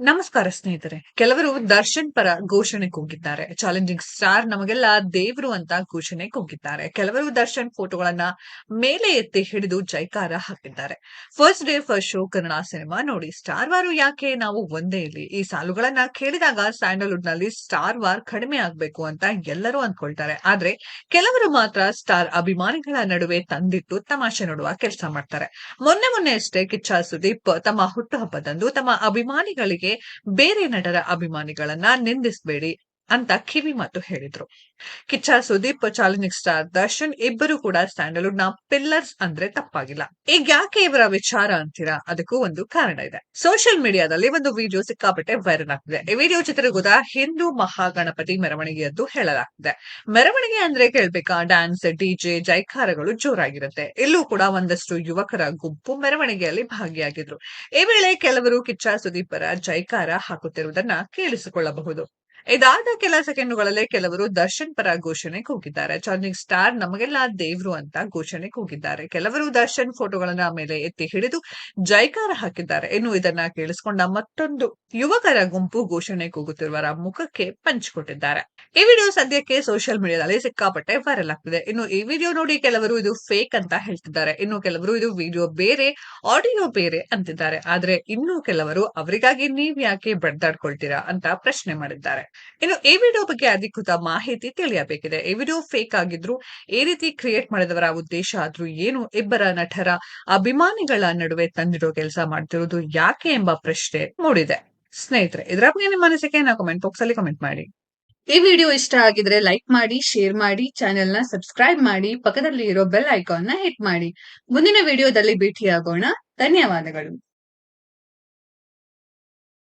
ನಮಸ್ಕಾರ ಸ್ನೇಹಿತರೆ. ಕೆಲವರು ದರ್ಶನ್ ಪರ ಘೋಷಣೆ ಕೂಗಿದ್ದಾರೆ. ಚಾಲೆಂಜಿಂಗ್ ಸ್ಟಾರ್ ನಮಗೆಲ್ಲ ದೇವರು ಅಂತ ಘೋಷಣೆ ಕೂಗಿದ್ದಾರೆ. ಕೆಲವರು ದರ್ಶನ್ ಫೋಟೋಗಳನ್ನ ಮೇಲೆ ಎತ್ತಿ ಹಿಡಿದು ಜೈಕಾರ ಹಾಕಿದ್ದಾರೆ. First day first show Kannada cinema ನೋಡಿ. ಸ್ಟಾರ್ ವಾರು ಯಾಕೆ ನಾವು ಒಂದೇ ಇಲ್ಲಿ? ಈ ಸಾಲುಗಳನ್ನ ಕೇಳಿದಾಗ ಸ್ಯಾಂಡಲ್ವುಡ್ನಲ್ಲಿ ಸ್ಟಾರ್ ವಾರ್ ಕಡಿಮೆ ಆಗ್ಬೇಕು ಅಂತ ಎಲ್ಲರೂ ಅಂದ್ಕೊಳ್ತಾರೆ ಆದ್ರೆ ಕೆಲವರು ಮಾತ್ರ ಸ್ಟಾರ್ ಅಭಿಮಾನಿಗಳ ನಡುವೆ ತಂದಿಟ್ಟು ತಮಾಷೆ ನೋಡುವ ಕೆಲಸ ಮಾಡ್ತಾರೆ. ಮೊನ್ನೆ ಮೊನ್ನೆ ಅಷ್ಟೇ ಕಿಚ್ಚ ಸುದೀಪ್ ತಮ್ಮ ಹುಟ್ಟುಹಬ್ಬದಂದು ತಮ್ಮ ಅಭಿಮಾನಿಗಳಿಗೆ ಬೇರೆ ನಟರ ಅಭಿಮಾನಿಗಳನ್ನ ನಿಂದಿಸಬೇಡಿ. ಅಂತ ಕಿವಿ ಮಾತು ಹೇಳಿದ್ರು. ಕಿಚ್ಚ, ಸುದೀಪ್ ಚಾಲೆಂಜಿಂಗ್ ಸ್ಟಾರ್ ದರ್ಶನ್ ಇಬ್ಬರು ಕೂಡ ಸ್ಟ್ಯಾಂಡಲ್ವುಡ್ನ ಪಿಲ್ಲರ್ಸ್ ಅಂದ್ರೆ ತಪ್ಪಾಗಿಲ್ಲ. ಈಗ ಯಾಕೆ ಇವರ ವಿಚಾರ ಅಂತೀರಾ? ಅದಕ್ಕೂ ಒಂದು ಕಾರಣ ಇದೆ. ಸೋಷಿಯಲ್ ಮೀಡಿಯಾದಲ್ಲಿ ಒಂದು ವಿಡಿಯೋ ಸಿಕ್ಕಾಪಟ್ಟೆ ವೈರಲ್ ಆಗ್ತಿದೆ. ಈ ವಿಡಿಯೋ ಚಿತ್ರಗುದ ಹಿಂದೂ ಮಹಾಗಣಪತಿ ಮೆರವಣಿಗೆಯದ್ದು ಹೇಳಲಾಗ್ತಿದೆ. ಮೆರವಣಿಗೆ ಅಂದ್ರೆ ಕೇಳ್ಬೇಕಾ? Dance DJ ಜೈಕಾರಗಳು ಜೋರಾಗಿರುತ್ತೆ. ಇಲ್ಲೂ ಕೂಡ ಒಂದಷ್ಟು ಯುವಕರ ಗುಂಪು ಮೆರವಣಿಗೆಯಲ್ಲಿ ಭಾಗಿಯಾಗಿದ್ರು. ಈ ವೇಳೆ ಕೆಲವರು ಕಿಚ್ಚ, ಸುದೀಪರ ಜೈಕಾರ ಹಾಕುತ್ತಿರುವುದನ್ನ ಕೇಳಿಸಿಕೊಳ್ಳಬಹುದು. ಇದಾದ ಕೆಲ ಸೆಕೆಂಡುಗಳಲ್ಲೇ ಕೆಲವರು ದರ್ಶನ್ ಪರ ಘೋಷಣೆ ಕೂಗಿದ್ದಾರೆ. ಚಾರ್ಜಿಂಗ್ ಸ್ಟಾರ್ ನಮಗೆಲ್ಲ ದೇವ್ರು ಅಂತ ಘೋಷಣೆ ಕೂಗಿದ್ದಾರೆ. ಕೆಲವರು ದರ್ಶನ್ ಫೋಟೋಗಳನ್ನ ಮೇಲೆ ಎತ್ತಿ ಹಿಡಿದು ಜೈಕಾರ ಹಾಕಿದ್ದಾರೆ. ಇನ್ನು ಇದನ್ನ ಕೇಳಿಸಿಕೊಂಡ ಮತ್ತೊಂದು ಯುವಕರ ಗುಂಪು ಘೋಷಣೆ ಕೂಗುತ್ತಿರುವರ ಮುಖಕ್ಕೆ ಪಂಚಿಕೊಟ್ಟಿದ್ದಾರೆ ಈ ವಿಡಿಯೋ ಸದ್ಯಕ್ಕೆ ಸೋಷಿಯಲ್ ಮೀಡಿಯಾದಲ್ಲಿ ಸಿಕ್ಕಾಪಟ್ಟೆ ವೈರಲ್ ಆಗ್ತಿದೆ. ಇನ್ನು ಈ ವಿಡಿಯೋ ನೋಡಿ ಕೆಲವರು ಇದು ಫೇಕ್ ಅಂತ ಹೇಳ್ತಿದ್ದಾರೆ. ಇನ್ನು ಕೆಲವರು ಇದು ವಿಡಿಯೋ ಬೇರೆ, ಆಡಿಯೋ ಬೇರೆ ಅಂತಿದ್ದಾರೆ. ಆದ್ರೆ ಇನ್ನು ಕೆಲವರು ಅವರಿಗಾಗಿ ನೀವ್ ಯಾಕೆ ಬಡ್ದಾಡ್ಕೊಳ್ತೀರಾ ಅಂತ ಪ್ರಶ್ನೆ ಮಾಡಿದ್ದಾರೆ. ಇನ್ನು ಈ ವಿಡಿಯೋ ಬಗ್ಗೆ ಅಧಿಕೃತ ಮಾಹಿತಿ ತಿಳಿಯಬೇಕಿದೆ. ಈ ವಿಡಿಯೋ ಫೇಕ್ ಆಗಿದ್ರು ಈ ರೀತಿ ಕ್ರಿಯೇಟ್ ಮಾಡಿದವರ ಉದ್ದೇಶ ಆದ್ರೂ ಏನು? ಇಬ್ಬರ ನಟರ ಅಭಿಮಾನಿಗಳ ನಡುವೆ ತಂದಿಡೋ ಕೆಲಸ ಮಾಡ್ತಿರೋದು ಯಾಕೆ ಎಂಬ ಪ್ರಶ್ನೆ ಮೂಡಿದೆ. ಸ್ನೇಹಿತರೆ, ಇದರ ಬಗ್ಗೆ ನಿಮ್ಮ ಅನಿಸಿಕೆ ಕಮೆಂಟ್ ಬಾಕ್ಸ್ ಅಲ್ಲಿ ಕಮೆಂಟ್ ಮಾಡಿ. ಈ ವಿಡಿಯೋ ಇಷ್ಟ ಆಗಿದ್ರೆ ಲೈಕ್ ಮಾಡಿ ಶೇರ್ ಮಾಡಿ ಚಾನೆಲ್ನ ಸಬ್ಸ್ಕ್ರೈಬ್ ಮಾಡಿ ಪಕ್ಕದಲ್ಲಿ ಇರೋ ಬೆಲ್ ಐಕಾನ್ನ ಹಿಟ್ ಮಾಡಿ. ಮುಂದಿನ ವಿಡಿಯೋದಲ್ಲಿ ಭೇಟಿಯಾಗೋಣ. ಧನ್ಯವಾದಗಳು.